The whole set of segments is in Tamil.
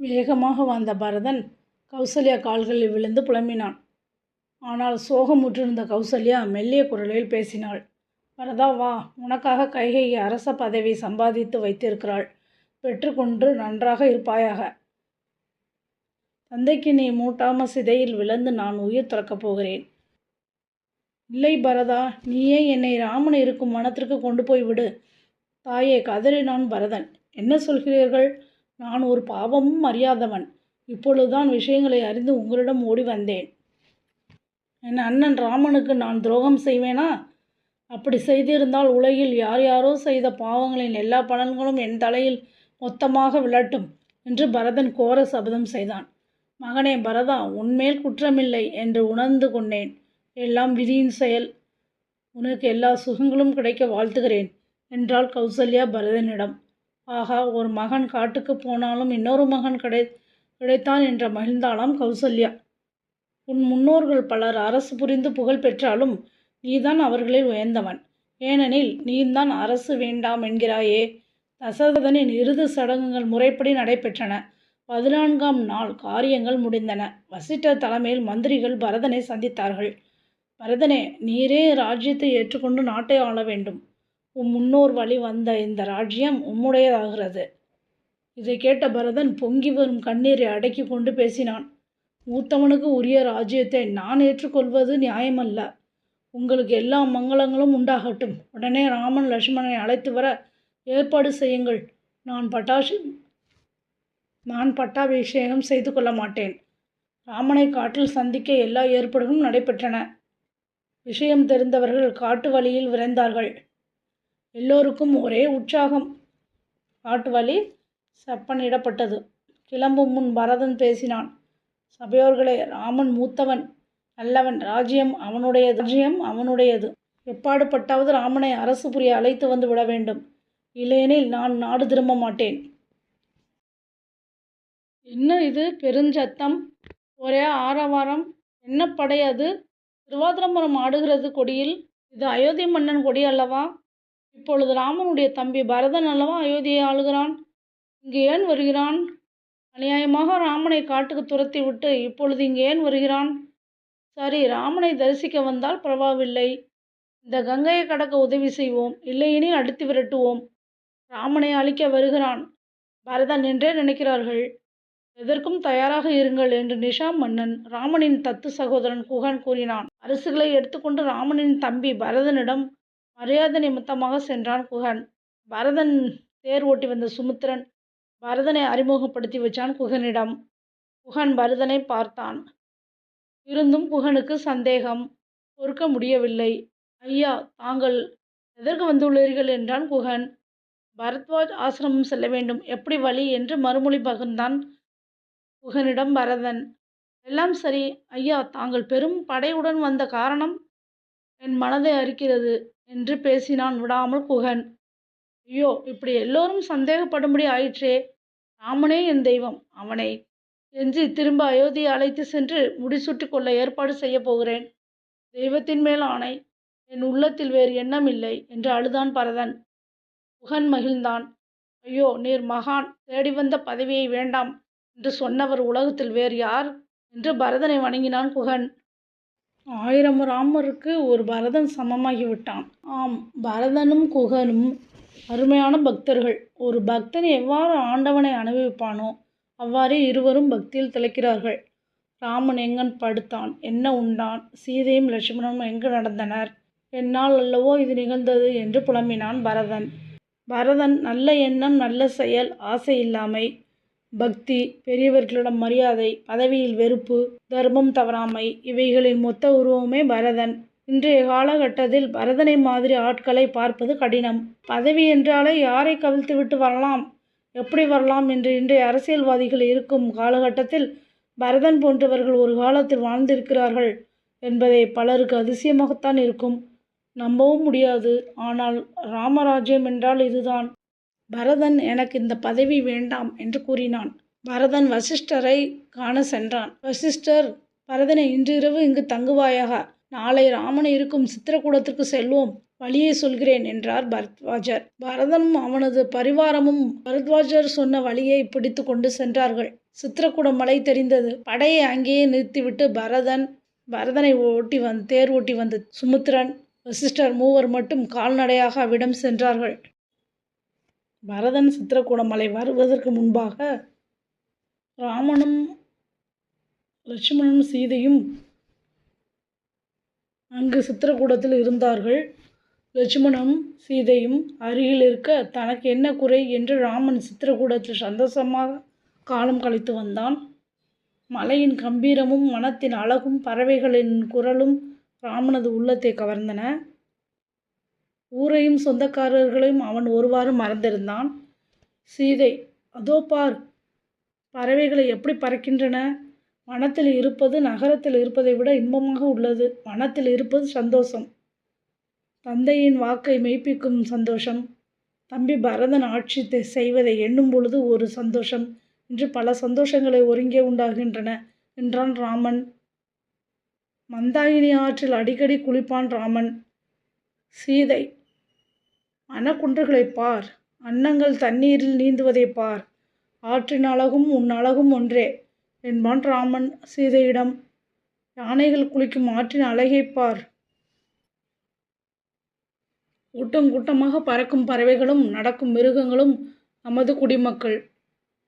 வேகமாக வந்த பரதன் கௌசல்யா கால்களில் விழுந்து புலம்பினான். ஆனால் சோகமுற்றிருந்த கௌசல்யா மெல்லிய குரலில் பேசினாள். பரதா வா. உனக்காக கைகை அரச பதவி சம்பாதித்து வைத்திருக்கிறாள். பெற்றுக்கொண்டு நன்றாக இருப்பாயாக. தந்தைக்கு நீ மூட்டாம சிதையில் விழுந்து நான் உயிர் துறக்கப் போகிறேன். இல்லை பரதா. நீயே என்னை ராமன் இருக்கும் மனத்திற்கு கொண்டு போய் விடு. தாயே கதறினான் பரதன். என்ன சொல்கிறீர்கள்? நான் ஒரு பாவமும் அறியாதவன். இப்பொழுதுதான் விஷயங்களை அறிந்து உங்களிடம் ஓடி வந்தேன். என் அண்ணன் ராமனுக்கு நான் துரோகம் செய்வேனா? அப்படி செய்திருந்தால் உலகில் யார் யாரோ செய்த பாவங்களின் எல்லா பலன்களும் என் தலையில் மொத்தமாக விழட்டும் என்று பரதன் கோர சபதம் செய்தான். மகனே பரதா உன்மேல் குற்றமில்லை என்று உணர்ந்து கொண்டேன். எல்லாம் விதியின் செயல். உனக்கு எல்லா சுகங்களும் கிடைக்க வாழ்த்துகிறேன் என்றாள் கௌசல்யா பரதனிடம். ஆகா ஒரு மகன் காட்டுக்கு போனாலும் இன்னொரு மகன் கிடை கிடைத்தான் என்ற மகிழ்ந்தாளாம் கௌசல்யா. உன் முன்னோர்கள் பலர் அரசு புரிந்து புகழ் பெற்றாலும் நீதான் அவர்களில் உயர்ந்தவன். ஏனெனில் நீந்தான் அரசு வேண்டாம் என்கிறாயே. தசரதனின் இறுதி சடங்குகள் முறைப்படி நடைபெற்றன. பதினான்காம் நாள் காரியங்கள் முடிந்தன. வசிட்ட தலைமையில் மந்திரிகள் பரதனை சந்தித்தார்கள். பரதனே நீரே ராஜ்யத்தை ஏற்றுக்கொண்டு நாட்டை ஆள வேண்டும். உம் முன்னோர் வழி வந்த இந்த ராஜ்யம் உம்முடையதாகிறது. இதை கேட்ட பரதன் பொங்கி வரும் கண்ணீரை அடக்கி கொண்டு பேசினான். மூத்தவனுக்கு உரிய ராஜ்யத்தை நான் ஏற்றுக்கொள்வது நியாயமல்ல. உங்களுக்கு எல்லா மங்களங்களும் உண்டாகட்டும். உடனே ராமன் லட்சுமணனை அழைத்து வர ஏற்பாடு செய்யுங்கள். நான் பட்டாசு நான் பட்டாபிஷேகம் செய்து கொள்ள மாட்டேன். ராமனை காட்டில் சந்திக்க எல்லா ஏற்பாடுகளும் நடைபெற்றன. விஷயம் தெரிந்தவர்கள் காட்டு வழியில் விரைந்தார்கள். எல்லோருக்கும் ஒரே உற்சாகம். காட்டு வழி செப்பனிடப்பட்டது. கிளம்பும் முன் பரதன் பேசினான். சபையோர்களே ராமன் மூத்தவன் நல்லவன் ராஜ்யம் அவனுடையது. ராஜ்யம் அவனுடையது. எப்பாடுபட்டாவது ராமனை அரசு புரிய அழைத்து வந்து விட வேண்டும். இல்லையெனில் நான் நாடு திரும்ப மாட்டேன். என்ன இது பெருஞ்சத்தம்? ஒரே ஆரவாரம். என்ன படை அது? திருவாதிரம்பரம் ஆடுகிறது கொடியில். இது அயோத்தி மன்னன் கொடி அல்லவா? இப்பொழுது ராமனுடைய தம்பி பரதன் அல்லவா அயோத்தியை ஆளுகிறான்? இங்கு ஏன் வருகிறான்? அநியாயமாக ராமனை காட்டுக்கு துரத்தி விட்டு இப்பொழுது இங்கு ஏன் வருகிறான்? சரி ராமனை தரிசிக்க வந்தால் பரவாயில்லை. இந்த கங்கையை கடக்க உதவி செய்வோம். இல்லையெனில் அடித்து விரட்டுவோம். ராமனை அழிக்க வருகிறான். பரதன் என்றே நினைக்கிறார்கள். எதற்கும் தயாராக இருங்கள் என்று நிஷா மன்னன் ராமனின் தத்து சகோதரன் குகன் கூறினான். அரசுகளை எடுத்துக்கொண்டு ராமனின் தம்பி பரதனிடம் மரியாதை நிமித்தமாக சென்றான் குகன். பரதன் தேர் ஓட்டி வந்த சுமித்திரன் பரதனை அறிமுகப்படுத்தி வச்சான் குகனிடம். குகன் பரதனை பார்த்தான். இருந்தும் குகனுக்கு சந்தேகம். பொறுக்க முடியவில்லை. ஐயா தாங்கள் எதற்கு வந்துள்ளீர்கள் என்றான் குகன். பரத்வாஜ் ஆசிரமம் செல்ல வேண்டும். எப்படி வழி என்று மறுமொழி பகிர்ந்தான் குகனிடம் பரதன். எல்லாம் சரி. ஐயா தாங்கள் பெரும் படையுடன் வந்த காரணம் என் மனதை அரிக்கிறது. என்று பேசினான். விடாமல் குகன். ஐயோ இப்படி எல்லோரும் சந்தேகப்படும்படி ஆயிற்றே. ராமனே என் தெய்வம். அவனை எஞ்சி திரும்ப அயோத்தியை அழைத்து சென்று முடிசூட்டி கொள்ள ஏற்பாடு செய்ய போகிறேன். தெய்வத்தின் மேல் ஆணை. என் உள்ளத்தில் வேறு எண்ணம் இல்லை என்று அழுதான் பரதன். குகன் மகிழ்ந்தான். ஐயோ நீர் மகான் தேடி வந்த பதவியை வேண்டாம் என்று சொன்னவர் உலகத்தில் வேறு யார்? என்று பரதனை வணங்கினான் குகன். ஆயிரம் ராமருக்கு ஒரு பரதன் சமமாகிவிட்டான் ஆம் பரதனும் குகனும் அருமையான பக்தர்கள். ஒரு பக்தன் எவ்வாறு ஆண்டவனை அனுபவிப்பானோ அவ்வாறே இருவரும் பக்தியில் திளைக்கிறார்கள். ராமன் எங்கன் படுத்தான்? என்ன உண்டான்? சீதையும் லட்சுமணனும் எங்கு நடந்தனர்? என்னால் அல்லவோ இது நிகழ்ந்தது என்று புலம்பினான் பரதன். பரதன் நல்ல எண்ணம் நல்ல செயல் ஆசை இல்லாமை. பக்தி பெரியவர்களிடம் மரியாதை பதவியில் வெறுப்பு தர்மம் தவறாமை இவைகளின் மொத்த உருவமே பரதன். இன்றைய காலகட்டத்தில் பரதனை மாதிரி ஆட்களை பார்ப்பது கடினம். பதவி என்றாலே யாரை கவிழ்த்து விட்டு வரலாம்? எப்படி வரலாம் என்று இன்றைய அரசியல்வாதிகள் இருக்கும் காலகட்டத்தில் பரதன் போன்றவர்கள் ஒரு காலத்தில் வாழ்ந்திருக்கிறார்கள் என்பதை பலருக்கு அதிசயமாகத்தான் இருக்கும். நம்பவும் முடியாது. ஆனால் ராமராஜ்யம் என்றால் இதுதான். பரதன் எனக்கு இந்த பதவி வேண்டாம் என்று கூறினான். பரதன் வசிஷ்டரை காண சென்றான். வசிஷ்டர் பரதனை இன்றிரவு இங்கு தங்குவாயாக. நாளை ராமன் இருக்கும் சித்திரக்கூடத்திற்கு செல்வோம். வழியை சொல்கிறேன் என்றார் பரத்வாஜர். பரதனும் அவனது பரிவாரமும் பரத்வாஜர் சொன்ன வழியை பிடித்து கொண்டு சென்றார்கள். சித்திரக்கூடம் மலை தெரிந்தது. படையை அங்கேயே நிறுத்திவிட்டு பரதன் பரதனை ஓட்டி வந் தேர் ஓட்டி வந்த சுமுத்திரன் வசிஷ்டர் மூவர் மட்டும் கால்நடையாக அவ்விடம் சென்றார்கள். பரதன் சித்திரக்கூடமலை வருவதற்கு முன்பாக ராமனும் லட்சுமணனும் சீதையும் அங்கு சித்திரக்கூடத்தில் இருந்தார்கள். லட்சுமணனும் சீதையும் அருகில் இருக்க தனக்கு என்ன குறை என்று ராமன் சித்திரக்கூடத்தில் சந்தோஷமாக காலம் கழித்து வந்தான். மலையின் கம்பீரமும் மனத்தின் அழகும் பறவைகளின் குரலும் ராமனது உள்ளத்தை கவர்ந்தன. ஊரையும் சொந்தக்காரர்களையும் அவன் ஒருவாறு மறந்திருந்தான். சீதை அதோ பார் பறவைகளை எப்படி பறக்கின்றன? வனத்தில் இருப்பது நகரத்தில் இருப்பதை விட இன்பமாக உள்ளது. வனத்தில் இருப்பது சந்தோஷம். தந்தையின் வாக்கை மெய்ப்பிக்கும் சந்தோஷம். தம்பி பரதன் ஆட்சி தெ- செய்வதை எண்ணும் பொழுது ஒரு சந்தோஷம். என்று பல சந்தோஷங்களை ஒருங்கே உண்டாகின்றன என்றான் ராமன். மந்தாயினி ஆற்றில் அடிக்கடி குளிப்பான் ராமன். சீதை அணக்குன்றுகளை பார். அன்னங்கள் தண்ணீரில் நீந்துவதை பார். ஆற்றின் அழகும் உன் அழகும் ஒன்றே. என்பான் ராமன் சீதையிடம். யானைகள் குளிக்கும் ஆற்றின் அழகைப் பார். கூட்டம் கூட்டமாக பறக்கும் பறவைகளும் நடக்கும் மிருகங்களும் நமது குடிமக்கள்.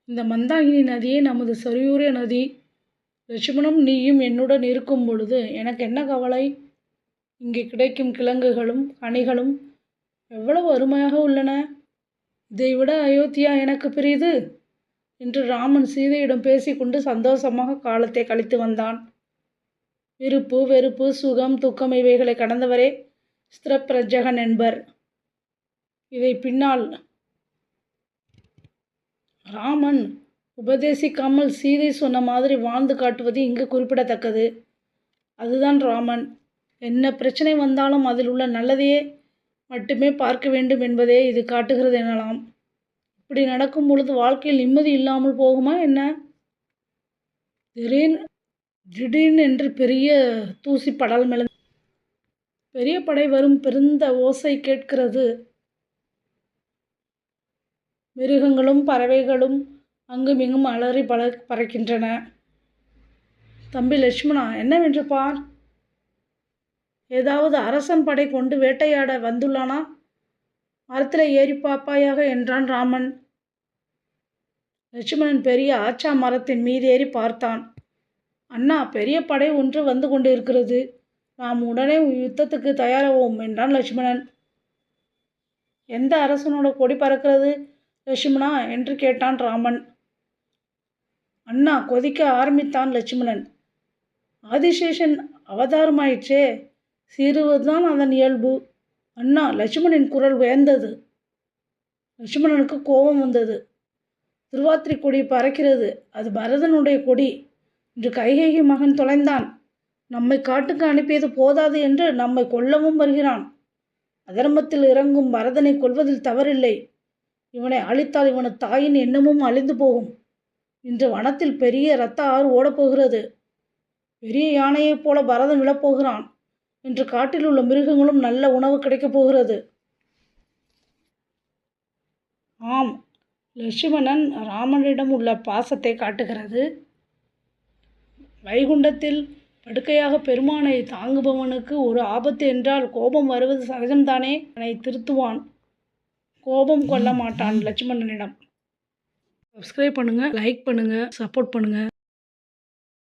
இந்த மந்தாகினி நதியே நமது சரியூரிய நதி. லட்சுமணம் நீயும் என்னுடன் இருக்கும் பொழுது எனக்கு என்ன கவலை? இங்கே கிடைக்கும் கிழங்குகளும் கனிகளும் எவ்வளவு அருமையாக உள்ளன. இதைவிட அயோத்தியா எனக்கு பிரிது என்று ராமன் சீதையிடம் பேசிக்கொண்டு சந்தோஷமாக காலத்தை கழித்து வந்தான். விருப்பு வெறுப்பு சுகம் துக்கம் இவைகளை கடந்தவரே ஸ்திரப்பிரஜகன் என்பர். இதை பின்னால் ராமன் உபதேசிக்காமல் சீதை சொன்ன மாதிரி வாழ்ந்து காட்டுவது இங்கு குறிப்பிடத்தக்கது. அதுதான் ராமன். என்ன பிரச்சனை வந்தாலும் அதில் உள்ள நல்லதையே மட்டுமே பார்க்க வேண்டும் என்பதே இது காட்டுகிறது எனலாம். இப்படி நடக்கும் பொழுது வாழ்க்கையில் நிம்மதி இல்லாமல் போகுமா என்ன? திடீர் திடீர்னு என்று பெரிய தூசி படல் மெல பெரிய படை வரும் பெருந்த ஓசை கேட்கிறது. மிருகங்களும் பறவைகளும் அங்கும் இங்கும் அலறி பல பறக்கின்றன. தம்பி லட்சுமணா என்னவென்று பார்? ஏதாவது அரசன் படை கொண்டு வேட்டையாட வந்துள்ளானா? மரத்தில் ஏறி பாப்பாயாக என்றான் ராமன். லட்சுமணன் பெரிய ஆச்சா மரத்தின் மீது ஏறி பார்த்தான். அண்ணா பெரிய படை ஒன்று வந்து கொண்டு இருக்கிறது நாம் உடனே யுத்தத்துக்கு தயாராவோம் என்றான் லட்சுமணன். எந்த அரசனோட கொடி பறக்கிறது லட்சுமணா? என்று கேட்டான் ராமன். அண்ணா கொதிக்க ஆரம்பித்தான் லட்சுமணன். ஆதிசேஷன் அவதாரமாயிற்றே. சீறுவதுதான் அதன் இயல்பு. அண்ணா லட்சுமணனின் குரல் உயர்ந்தது லட்சுமணனுக்கு கோபம் வந்தது. திருவாத்திரி கொடி பறக்கிறது. அது பரதனுடைய கொடி இன்று கைகேகி மகன் தொலைந்தான். நம்மை காட்டுக்கு அனுப்பியது போதாது என்று நம்மை கொல்லவும் வருகிறான். அதர்மத்தில் இறங்கும் பரதனை கொல்வதில் தவறில்லை. இவனை அழித்தால் இவனது தாயின் எண்ணமும் அழிந்து போகும். இன்று வனத்தில் பெரிய இரத்த ஆறு ஓடப்போகிறது. பெரிய யானையைப் போல பரதன் விழப்போகிறான். இன்று காட்டில் உள்ள மிருகங்களும் நல்ல உணவு கிடைக்கப் போகிறது. ஆம் லட்சுமணன் ராமனிடம் உள்ள பாசத்தை காட்டுகிறது. வைகுண்டத்தில் படுக்கையாக பெருமானை தாங்குபவனுக்கு ஒரு ஆபத்து என்றால் கோபம் வருவது சகஜம்தானே? அவனை திருத்துவான். கோபம் கொள்ள மாட்டான் லட்சுமணனிடம். சப்ஸ்கிரைப் பண்ணுங்கள் லைக் பண்ணுங்கள் சப்போர்ட் பண்ணுங்கள்